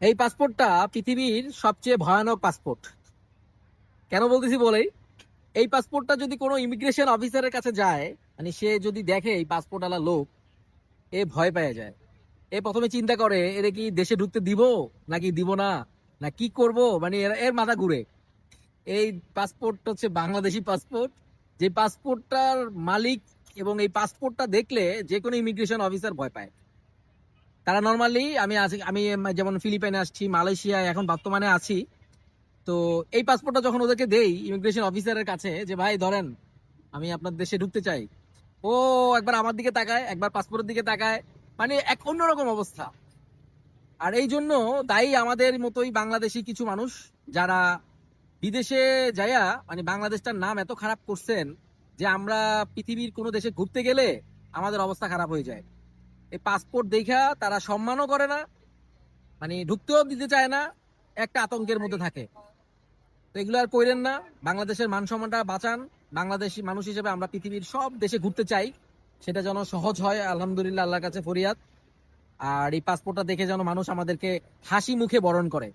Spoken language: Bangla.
এই পাসপোর্টটা পৃথিবীর সবচেয়ে ভয়ানক পাসপোর্ট কেন বলতেছি বলেই? এই পাসপোর্টটা যদি কোনো ইমিগ্রেশন অফিসারের কাছে যায় মানে সে যদি দেখে এই পাসপোর্ট আলা লোক, এ ভয় পেয়ে যায়। এ প্রথমে চিন্তা করে এর কি দেশে ঢুকতে দিব, নাকি দিব না না কি করব? মানে এর এর মাথা ঘুরে। এই পাসপোর্ট হচ্ছে বাংলাদেশি পাসপোর্ট যে পাসপোর্টটার মালিক এবং এই পাসপোর্টটা দেখলে যে কোনো ইমিগ্রেশন অফিসার ভয় পায়। তারা নর্মালি আমি আছি, আমি যেমন ফিলিপাইনে আসছি, মালয়েশিয়ায় এখন বর্তমানে আছি, তো এই পাসপোর্টটা যখন ওদেরকে দেই ইমিগ্রেশন অফিসারের কাছে যে, ভাই, ধরেন, আমি আপনার দেশে ঢুকতে চাই। ও একবার আমার দিকে তাকায়, একবার পাসপোর্টের দিকে তাকায় মানে এক অন্যরকম অবস্থা। আর এই জন্য তাই আমাদের মতোই বাংলাদেশি কিছু মানুষ যারা বিদেশে যাইয়া মানে বাংলাদেশটার নাম এত খারাপ করছেন যে, আমরা পৃথিবীর কোনো দেশে ঘুরতে গেলে আমাদের অবস্থা খারাপ হয়ে যায়। এই পাসপোর্ট দেখা তারা সম্মানও করে না মানে ঢুকতেও দিতে চায় না, একটা আতঙ্কের মধ্যে থাকে। তো এগুলো আর কইরেন না, বাংলাদেশের মান সম্মানটা বাঁচান, বাংলাদেশি মানুষ হিসেবে আমরা পৃথিবীর সব দেশে ঘুরতে চাই, সেটা যেন সহজ হয়, আলহামদুলিল্লাহ, আল্লাহর কাছে ফরিয়াদ। আর এই পাসপোর্টটা দেখে যেন মানুষ আমাদেরকে হাসি মুখে বরণ করে।